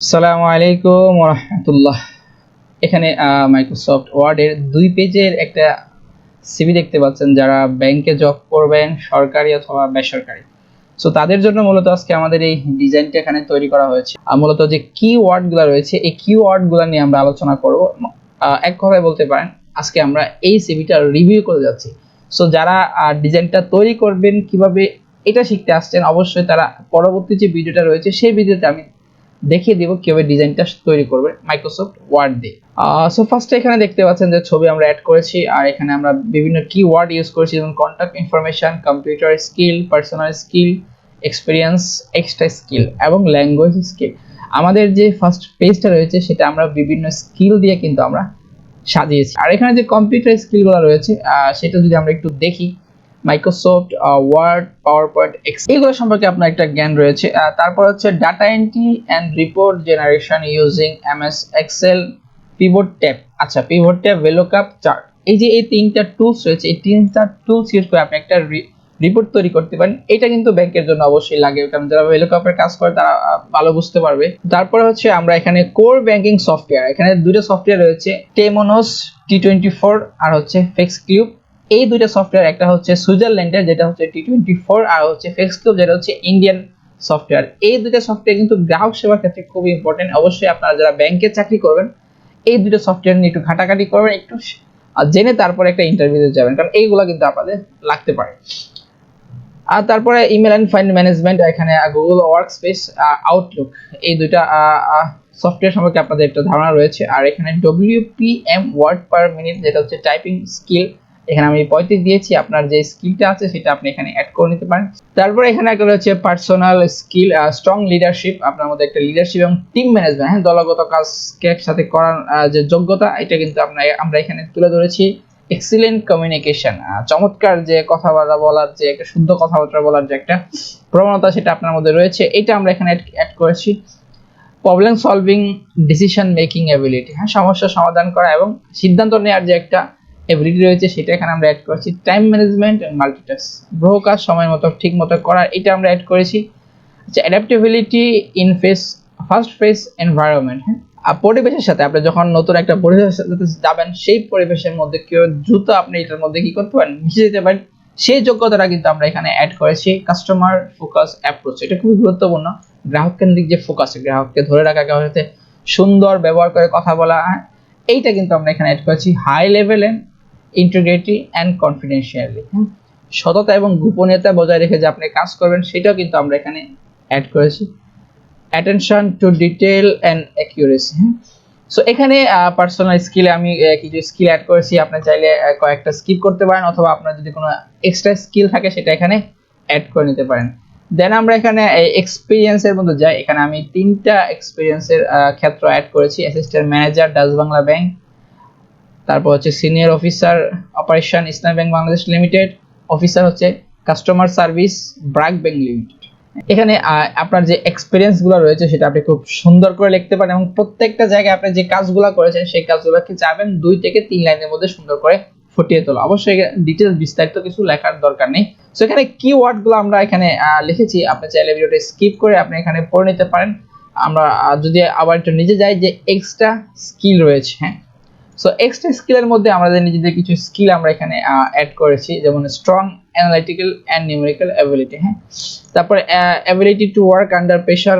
আসসালামু আলাইকুম রহমতুল্লাহ এখানে মাইক্রোসফট ওয়ার্ডের দুই পেজের একটা সিভি দেখতে পাচ্ছেন যারা ব্যাংকে জব করবেন, সরকারি অথবা বেসরকারি। সো তাদের জন্য মূলত আজকে আমাদের এই ডিজাইনটা এখানে তৈরি করা হয়েছে। মূলত যে কি ওয়ার্ডগুলো রয়েছে, এই কি ওয়ার্ডগুলো নিয়ে আমরা আলোচনা করব। এক কথায় বলতে পারেন, আজকে আমরা এই সিভিটা রিভিউ করে যাচ্ছি। সো যারা ডিজাইনটা তৈরি করবেন, কীভাবে এটা শিখতে আসছেন, অবশ্যই তারা পরবর্তী যে ভিডিওটা রয়েছে, সেই ভিডিওতে আমি দেখিয়ে দিব কীভাবে ডিজাইনটা তৈরি করবে মাইক্রোসফট ওয়ার্ড দিয়ে। সো ফার্স্টে এখানে দেখতে পাচ্ছেন যে ছবি আমরা অ্যাড করেছি, আর এখানে আমরা বিভিন্ন কি ওয়ার্ড ইউজ করেছি, যেমন contact information computer skill personal skill experience extra skill এবং ল্যাঙ্গুয়েজ স্কিল আমাদের যে ফার্স্ট পেজটা রয়েছে, সেটা আমরা বিভিন্ন স্কিল দিয়ে কিন্তু আমরা সাজিয়েছি। আর এখানে যে কম্পিউটার স্কিলগুলো রয়েছে সেটা যদি আমরা একটু দেখি Microsoft Word PowerPoint X এগুলো সম্পর্কে আপনার একটা জ্ঞান রয়েছে। তারপর হচ্ছে data entry and report generation using MS Excel pivot tab আচ্ছা পিভট ট্যাব ভেলোকাপ চার্ট এই যে এই তিনটা টুলস রয়েছে, এই তিনটা টুলস ইউজ করে আপনি একটা রিপোর্ট তৈরি করতে পারেন। এটা কিন্তু ব্যাংকের জন্য অবশ্যই লাগে, কারণ যারা ভেলোকাপের কাজ করে, তারা ভালো বুঝতে পারবে। তারপরে হচ্ছে আমরা এখানে কোর ব্যাংকিং সফটওয়্যার এখানে দুটো সফটওয়্যার রয়েছে টেমোনোস টি টোয়েন্টি ফোর আর হচ্ছে ফেক্স কিউব এই দুইটা সফটওয়্যার একটা হচ্ছে সুইজারল্যান্ডের, যেটা হচ্ছে টি টোয়েন্টি ফোর আর হচ্ছে ফেক্স কিউব যেটা হচ্ছে ইন্ডিয়ান সফটওয়্যার এই দুইটা সফটওয়্যার কিন্তু গ্রাহক সেবার ক্ষেত্রে খুবই ইম্পর্টেন্ট অবশ্যই আপনারা যারা ব্যাংকে চাকরি করবেন, এই দুটো সফটওয়্যার নিয়ে একটু ঘাটাঘাটি করবেন, একটু জেনে তারপরে একটা ইন্টারভিউতে যাবেন, কারণ এইগুলো কিন্তু আপনাদের লাগতে পারে। আর তারপরে ইমেল অ্যান্ড ফাইল ম্যানেজমেন্ট এখানে গুগল ওয়ার্ক স্পেস আউটলুক এই দুইটা সফটওয়্যার সম্পর্কে আপনাদের একটা ধারণা রয়েছে। আর এখানে ডব্লিউপিএম ওয়ার্ড পার মিনিট যেটা হচ্ছে টাইপিং স্কিল এখানে আমি পঁয়ত্রিশ দিয়েছি, আপনার যে স্কিলটা আছে সেটা আপনি এখানে অ্যাড করে নিতে পারেন। তারপরে এখানে একটা রয়েছে পার্সোনাল স্কিল স্ট্রং লিডারশিপ আপনার মধ্যে একটা লিডারশিপ এবং টিম ম্যানেজমেন্ট হ্যাঁ দলগত কাজকে একসাথে করার যে যোগ্যতা, এটা কিন্তু আমরা আমরা এখানে তুলে ধরেছি। এক্সিলেন্ট কমিউনিকেশন চমৎকার যে কথাবার্তা বলার, যে একটা শুদ্ধ কথাবার্তা বলার যে একটা প্রবণতা সেটা আপনার মধ্যে রয়েছে, এটা আমরা এখানে অ্যাড করেছি। Problem solving decision making ability হ্যাঁ সমস্যা সমাধান করা এবং সিদ্ধান্ত নেওয়ার যে একটা এবিলিটি রয়েছে সেটা এখানে আমরা অ্যাড করেছি। টাইম ম্যানেজমেন্ট এন্ড মাল্টিটাস্ক বহু কাজ সময় মতো ঠিক মতো করা এটা আমরা অ্যাড করেছি। আচ্ছা adaptability in face first face environment হ্যাঁ? পরিবেশের সাথে আপনি যখন নতুন একটা পরিবেশের সাথে যাবেন সেই পরিবেশের মধ্যে কেউ দ্রুত আপনি এটার মধ্যে কি করতে পারেন? মিশে যেতে পারেন। সেই যোগ্যতাটা কিন্তু আমরা এখানে অ্যাড করেছি। কাস্টমার ফোকাস অ্যাপ্রোচ এটা খুবই গুরুত্বপূর্ণ। গ্রাহক কেন্দ্রিক যে ফোকাস গ্রাহককে ধরে রাখা কারোর সাথে সুন্দর ব্যবহার করে কথা বলা হ্যাঁ, এইটা কিন্তু আমরা এখানে অ্যাড করেছি। High level and integrity and confidentially হ্যাঁ সততা এবং গোপনীয়তা বজায় রেখে যে আপনি কাজ করবেন, সেটাও কিন্তু আমরা এখানে অ্যাড করেছি। Attention to detail and accuracy হ্যাঁ সো এখানে পার্সোনাল স্কিলে আমি কিছু স্কিল অ্যাড করেছি। আপনি চাইলে কয়েকটা স্কিপ করতে পারেন অথবা আপনার যদি কোনো এক্সট্রা স্কিল থাকে, সেটা এখানে অ্যাড করে নিতে পারেন। দেন আমরা এখানে এক্সপিরিয়েন্সের মধ্যে যাই। এখানে আমি তিনটা এক্সপিরিয়েন্সের ক্ষেত্র অ্যাড করেছি। Assistant manager Dutch Bangla bank তারপর হচ্ছে senior officer operation Islam bank Bangladesh limited officer হচ্ছে customer service BRAC bank limited এখানে আপনার যে এক্সপিরিয়েন্সগুলো রয়েছে সেটা আপনি খুব সুন্দর করে লিখতে পারেন এবং প্রত্যেকটা জায়গায় আপনি যে কাজগুলো করেছেন সেই কাজগুলোকে চাবেন দুই থেকে তিন লাইনের মধ্যে সুন্দর করে ফুটিয়ে তোলা। অবশ্যই ডিটেলস বিস্তারিত কিছু লেখার দরকার নেই। সো এখানে কিওয়ার্ডগুলো আমরা এখানে লিখেছি। আপনি চাইলে ভিডিওটা স্কিপ করে আপনি এখানে পড়ে নিতে পারেন। আমরা যদি আবার একটু নিজে যাই যে এক্সট্রা স্কিল রয়েছে হ্যাঁ। সো এক্সট্রা স্কিলের মধ্যে আমাদের নিজেদের কিছু স্কিল আমরা এখানে অ্যাড করেছি, যেমন strong analytical and numerical ability হ্যাঁ? তারপরে ability to work under pressure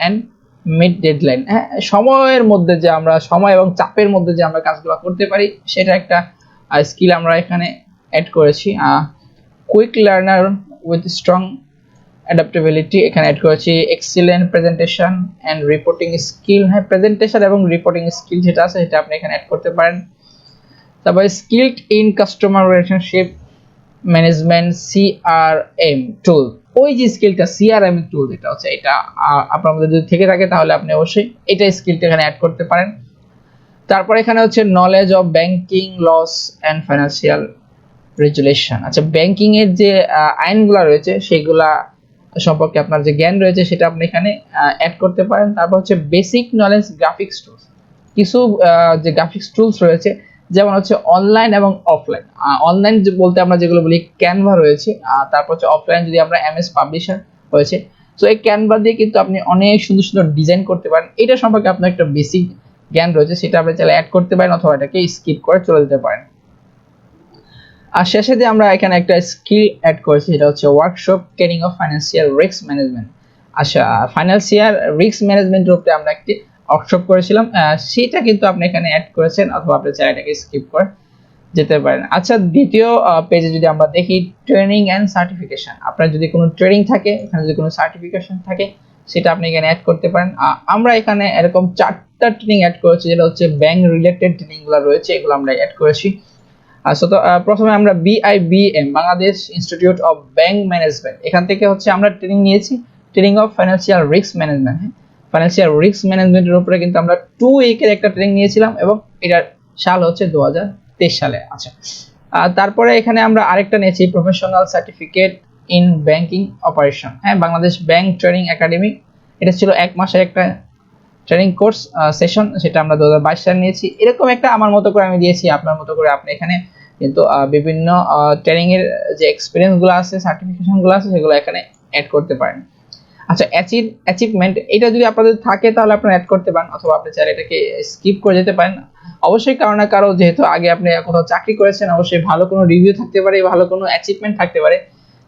and meet deadline হ্যাঁ? সময়ের মধ্যে যে আমরা, সময় এবং চাপের মধ্যে যে আমরা কাজগুলো করতে পারি, সেটা একটা স্কিল আমরা এখানে অ্যাড করেছি quick learner with strong adaptability এখানে অ্যাড করেছি excellent presentation and reporting skill হ্যাঁ প্রেজেন্টেশন এবং রিপোর্টিং স্কিল যেটা আছে সেটা আপনি এখানে অ্যাড করতে পারেন। তারপরে skilled in customer relationship management CRM tool ওই যে স্কিলটা সিআরএম টুল যেটা হচ্ছে, এটা আপনার মধ্যে যদি থেকে থাকে তাহলে আপনি অবশ্যই এটা স্কিলটা এখানে অ্যাড করতে পারেন। তারপর এখানে হচ্ছে knowledge of banking laws and financial resolution আচ্ছা ব্যাংকিং এর যে আইনগুলো রয়েছে, সেগুলা সম্পর্কে আপনার যে জ্ঞান রয়েছে সেটা আপনি এখানে অ্যাড করতে পারেন। তারপর হচ্ছে বেসিক নলেজ গ্রাফিক্স টুলস কিছু যে গ্রাফিক্স টুলস রয়েছে, যেমন হচ্ছে অনলাইন এবং অফলাইন অনলাইন বলতে আমরা যেগুলো বলি ক্যানভা রয়েছে। তারপর হচ্ছে অফলাইন যদি আমরা এমএস পাবলিশার রয়েছে। সো এই ক্যানভা দিয়ে কিন্তু আপনি অনেক সুন্দর সুন্দর ডিজাইন করতে পারেন। এটা সম্পর্কে আপনার একটা বেসিক জ্ঞান রয়েছে, সেটা আপনি চাইলে অ্যাড করতে পারেন অথবা এটাকে স্কিপ করে চলে যেতে পারেন। আর শেষে যে আমরা এখানে একটা স্কিল অ্যাড করেছি, সেটা হচ্ছে workshop training of financial risk management আচ্ছা ফাইন্যান্সিয়াল রিস্ক ম্যানেজমেন্ট উপরে আমরা একটি ওয়ার্কশপ করেছিলাম। সেটা কিন্তু আপনি এখানে অ্যাড করেছেন অথবা আপনি চাইলে এটাকে স্কিপ করে যেতে পারেন। আচ্ছা দ্বিতীয় পেজে যদি আমরা দেখি ট্রেনিং অ্যান্ড সার্টিফিকেশন আপনার যদি কোনো ট্রেনিং থাকে, এখানে যদি কোনো সার্টিফিকেশন থাকে, সেটা আপনি এখানে অ্যাড করতে পারেন। আমরা এখানে এরকম চারটা ট্রেনিং অ্যাড করেছি, যেটা হচ্ছে ব্যাংক রিলেটেড ট্রেনিংগুলো রয়েছে, এগুলো আমরা অ্যাড করেছি। আচ্ছা তো প্রথমে আমরা BIBM Bangladesh institute of bank management এখান থেকে হচ্ছে আমরা ট্রেনিং নিয়েছি training of financial risk management হ্যাঁ? ফাইন্যান্সিয়াল রিস্ক ম্যানেজমেন্টের উপরে কিন্তু আমরা টু উইকের একটা ট্রেনিং নিয়েছিলাম এবং এটার সাল হচ্ছে দু হাজার তেইশ সালে আচ্ছা। তারপরে এখানে আমরা আরেকটা নিয়েছি professional certificate in banking operation হ্যাঁ? বাংলাদেশ ব্যাংক ট্রেনিং একাডেমি এটা ছিল এক মাসের একটা ট্রেনিং কোর্স সেশন সেটা আমরা দু হাজার সালে নিয়েছি। এরকম একটা আমার মতো করে আমি দিয়েছি, আপনার মতো করে আপনি এখানে। কিন্তু বিভিন্ন ট্রেনিং এর যে এক্সপিরিয়েন্সগুলো আছে সার্টিফিকেশনগুলো আছে, সেগুলো এখানে অ্যাড করতে পারেন। আচ্ছা অ্যাচিভ অ্যাচিভমেন্ট এটা যদি আপনাদের থাকে, তাহলে আপনারা অ্যাড করতে পারেন, অথবা আপনি চাইলে এটাকে স্কিপ করে যেতে পারেন। অবশ্যই কারও না কারও, যেহেতু আগে আপনি কোথাও চাকরি করেছেন, অবশ্যই ভালো কোনো রিভিউ থাকতে পারে, ভালো কোনো অ্যাচিভমেন্ট থাকতে পারে।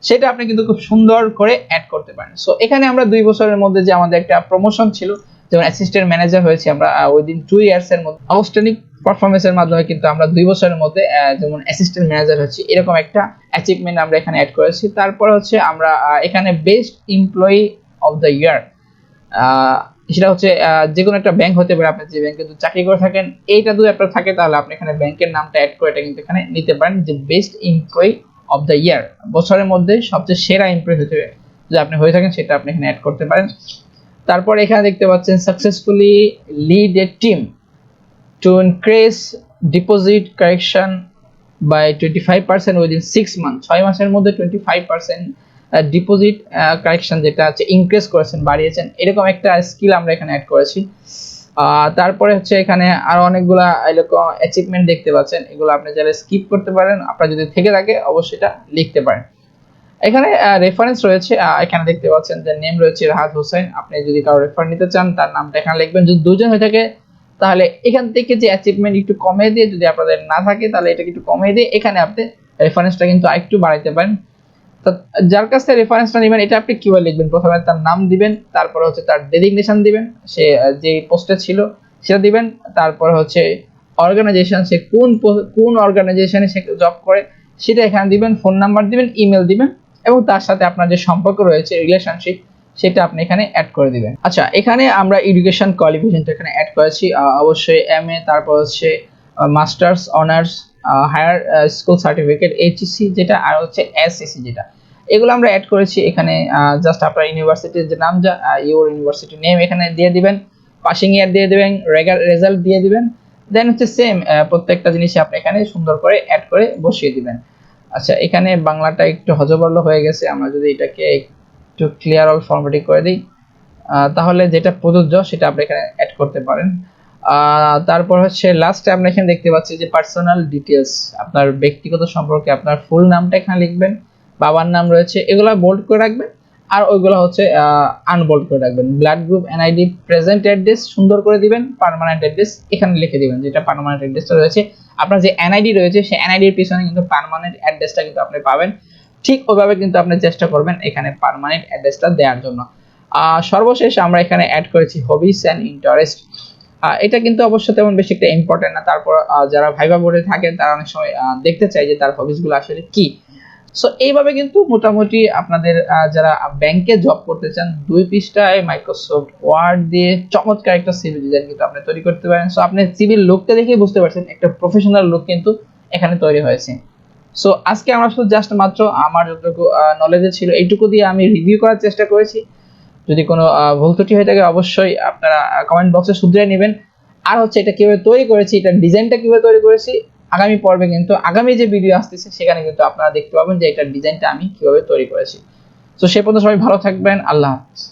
সেটা আপনি কিন্তু খুব সুন্দর করে অ্যাড করতে পারেন। সো এখানে আমরা দুই বছরের মধ্যে যে আমাদের একটা প্রমোশন ছিল যেমন অ্যাসিস্ট্যান্ট ম্যানেজার হয়েছি আমরা উইদিন টু ইয়ার্স এর মধ্যে। আউটস্ট্যান্ডিং পারফরমেন্সের মাধ্যমে কিন্তু আমরা দুই বছরের মধ্যে যেমন অ্যাসিস্ট্যান্ট ম্যানেজার হচ্ছে এরকম একটা অ্যাচিভমেন্ট আমরা এখানে অ্যাড করেছি। তারপর হচ্ছে আমরা এখানে best employee of the year সেটা হচ্ছে যে কোনো একটা ব্যাংক হতে পারে। আপনি যে ব্যাংকে যদি চাকরি করে থাকেন, এইটা যদি আপনার থাকে, তাহলে আপনি এখানে ব্যাংকের নামটা অ্যাড করে এটা কিন্তু এখানে নিতে পারেন, যে best employee of the year বছরের মধ্যে সবচেয়ে সেরা এমপ্লয়ি হতে যদি আপনি হয়ে থাকেন, সেটা আপনি এখানে অ্যাড করতে পারেন। তারপর এখানে দেখতে পাচ্ছেন successfully lead a team to increase deposit correction by twenty five percent within six month ছয় মাসের মধ্যে twenty five percent deposit correction যেটা আছে ইনক্রিজ করেছেন, বাড়িয়েছেন। এরকম একটা স্কিল আমরা এখানে অ্যাড করেছি। তারপরে হচ্ছে এখানে আরও অনেকগুলা এরকম অ্যাচিভমেন্ট দেখতে পাচ্ছেন। এগুলো আপনি যারা স্কিপ করতে পারেন। আপনার যদি থেকে থাকে, অবশ্যই এটা লিখতে পারেন। এখানে রেফারেন্স রয়েছে এখানে দেখতে পাচ্ছেন যে নেম রয়েছে রাহাত হোসেন। আপনি যদি কারও রেফার নিতে চান, তার নামটা এখানে লিখবেন। যদি দুজন হয়ে থাকে, তাহলে এখান থেকে যে অ্যাচিভমেন্ট একটু কমিয়ে দিয়ে, যদি আপনাদের না থাকে, তাহলে এটাকে একটু কমিয়ে দিয়ে, এখানে আপনি রেফারেন্সটা কিন্তু আরেকটু বাড়াইতে পারেন। যার কাছ থেকে রেফারেন্সটা নেবেন, এটা আপনি কীভাবে লিখবেন? প্রথমে তার নাম দিবেন, তারপরে হচ্ছে তার ডেজিগনেশন দিবেন, সে যে পোস্টে ছিল, সেটা দিবেন, তারপর হচ্ছে অর্গানাইজেশন সে কোন কোন অর্গানাইজেশনে সে জব করে, সেটা এখানে দিবেন ফোন নাম্বার দিবেন ইমেল দিবেন এবং তার সাথে আপনার যে সম্পর্ক রয়েছে রিলেশনশিপ সেটা আপনি এখানে অ্যাড করে দিবেন। আচ্ছা এখানে আমরা এডুকেশন কোয়ালিফিকেশনটা এখানে অ্যাড করেছি। অবশ্যই এম এ তারপর হচ্ছে masters honours higher school certificate HSC যেটা, আর হচ্ছে এসএসসি যেটা। এগুলো আমরা অ্যাড করেছি এখানে জাস্ট আপনার ইউনিভার্সিটির যে নাম যা ইউর ইউনিভার্সিটি নেম এখানে দিয়ে দিবেন। পাসিং ইয়ার দিয়ে দিবেন রেজাল্ট দিয়ে দিবেন। দেন হচ্ছে সেম প্রত্যেকটা জিনিস আপনি এখানে সুন্দর করে অ্যাড করে বসিয়ে দিবেন। আচ্ছা এখানে বাংলাটা একটু হজবরল হয়ে গেছে। আমরা যদি এটাকে একটু ক্লিয়ার অল ফর্মেটিং করে দিই তাহলে যেটা প্রযোজ্য সেটা আপনি এখানে অ্যাড করতে পারেন। তারপর হচ্ছে লাস্টে আমরা এখানে দেখতে পাচ্ছি যে পার্সোনাল ডিটেলস আপনার ব্যক্তিগত সম্পর্কে আপনার ফুল নামটা এখানে লিখবেন, বাবার নাম রয়েছে, এগুলো বোল্ড করে রাখবেন। আর ওইগুলো হচ্ছে আনবোল্ড করে রাখবেন। Blood group NID present address সুন্দর করে দিবেন পার্মানেন্ট অ্যাড্রেস এখানে লিখে দিবেন, যেটা পার্মানেন্ট অ্যাড্রেসটা রয়েছে। আপনার যে এনআইডি রয়েছে সেই এনআইডির পিছনে কিন্তু পার্মানেন্ট অ্যাড্রেসটা কিন্তু আপনি পাবেন। ঠিক ওইভাবে কিন্তু আপনি চেষ্টা করবেন এখানে পার্মানেন্ট অ্যাড্রেসটা দেওয়ার জন্য। সর্বশেষ আমরা এখানে অ্যাড করেছি হবিস অ্যান্ড ইন্টারেস্ট এটা কিন্তু অবশ্য তেমন বেশি একটা ইম্পর্টেন্ট না। তারপর যারা ভাইবা বোর্ডে থাকেন, তারা অনেক সময় দেখতে চায় যে তার হবিসগুলো আসলে কি। সো এইভাবে কিন্তু মোটামুটি আপনাদের যারা ব্যাংকে জব করতে চান, দুই পৃষ্ঠায় মাইক্রোসফট ওয়ার্ড দিয়ে চমৎকার একটা সিভি ডিজাইন কিন্তু আপনি তৈরি করতে পারেন। সো আপনি সিভির লুকটা দেখেই বুঝতে পারছেন, একটা প্রফেশনাল লুক কিন্তু এখানে তৈরি হয়েছে। সো আজকে আমরা শুধু জাস্ট মাত্র আমার যতটুকু নলেজে ছিল, এইটুকু দিয়ে আমি রিভিউ করার চেষ্টা করেছি। যদি কোনো ভুল ত্রুটি হয়ে থাকে, অবশ্যই আপনারা কমেন্ট বক্সে শুধরে নেবেন। আর হচ্ছে এটা কীভাবে তৈরি করেছি এটার ডিজাইনটা কীভাবে তৈরি করেছি আগামী পর্বে কিন্তু, আগামী যে ভিডিও আসতেছে, সেখানে কিন্তু আপনারা দেখতে পাবেন যে এটার ডিজাইনটা আমি কীভাবে তৈরি করেছি। তো সে পর্যন্ত সবাই ভালো থাকবেন, আল্লাহ হাফিজ।